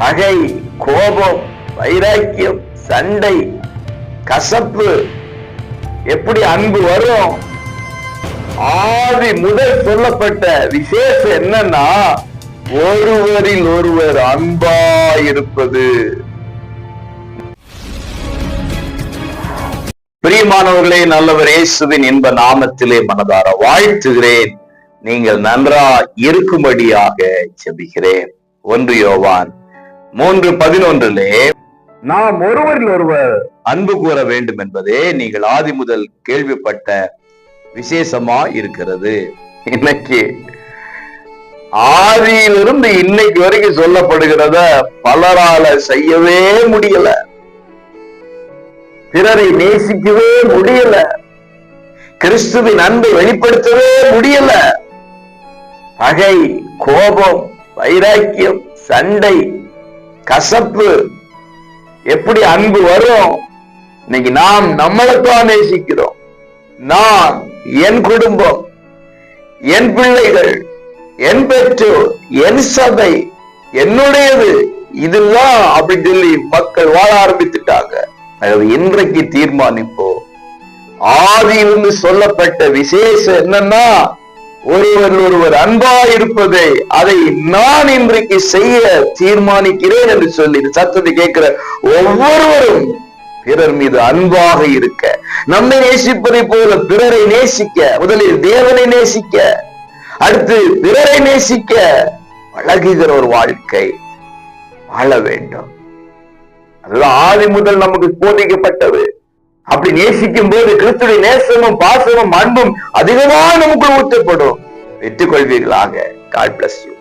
பகை கோபம் வைராக்கியம் சண்டை கசப்பு எப்படி அன்பு வரும்? ஆதி முதல் சொல்லப்பட்ட விசேஷம் என்னன்னா ஒருவரில் ஒருவர் அன்பா இருப்பது. பிரியமானவர்களே நல்லவர் இயேசுவின் இன்ப நாமத்திலே மனதார வாழ்த்துகிறேன். நீங்கள் நன்றா இருக்கும்படியாக செபிக்கிறேன் ஒன்று யோவான் மூன்று பதினொன்றிலே நாம் ஒருவரில் ஒருவர் அன்பு கூற வேண்டும் என்பதே நீங்கள் ஆதி முதல் கேள்விப்பட்ட விசேஷமா இருக்கிறது. இன்னைக்கு ஆதியிலிருந்து இன்னைக்கு வரைக்கும் சொல்லப்படுகிறத பலரால செய்யவே முடியல. பிறரை நேசிக்கவே முடியல. கிறிஸ்துவின் அன்பை வெளிப்படுத்தவே முடியல. பகை கோபம் வைராக்கியம் சண்டை கசப்பு. எப்படி அன்பு வரும்? இன்னைக்கு நாம் நம்மளைத்தான் நேசிக்கிறோம். நான் என் குடும்பம் என் பிள்ளைகள் என் பெற்றோர் என் சபை என்னுடையது. இதெல்லாம் அப்படின்னு சொல்லி மக்கள் வாழ ஆரம்பித்துட்டாங்க. அதாவது இன்றைக்கு தீர்மானிப்போம். ஆதியிலிருந்து சொல்லப்பட்ட விசேஷம் என்னன்னா ஒருவர் ஒருவர் அன்பா இருப்பதை அதை நான் இன்றைக்கு செய்ய தீர்மானிக்கிறேன் என்று சொல்லி சத்தத்தை கேட்கிற ஒவ்வொருவரும் பிறர் மீது அன்பாக இருக்க. நம்மை நேசிப்பதை போல பிறரை நேசிக்க முதலில் தேவனை நேசிக்க அடுத்து பிறரை நேசிக்க பழகுகிற ஒரு வாழ்க்கை வாழ வேண்டும். அதுதான் ஆதி முதல் நமக்கு போதிக்கப்பட்டது. அப்படி நேசிக்கும் போது கிறிஸ்துடைய நேசமும் பாசமும் அன்பும் அதிகமாக நமக்குள் ஊற்றப்படும். வெற்றி கொள்வீர்களாக காட் பிளஸ் யூ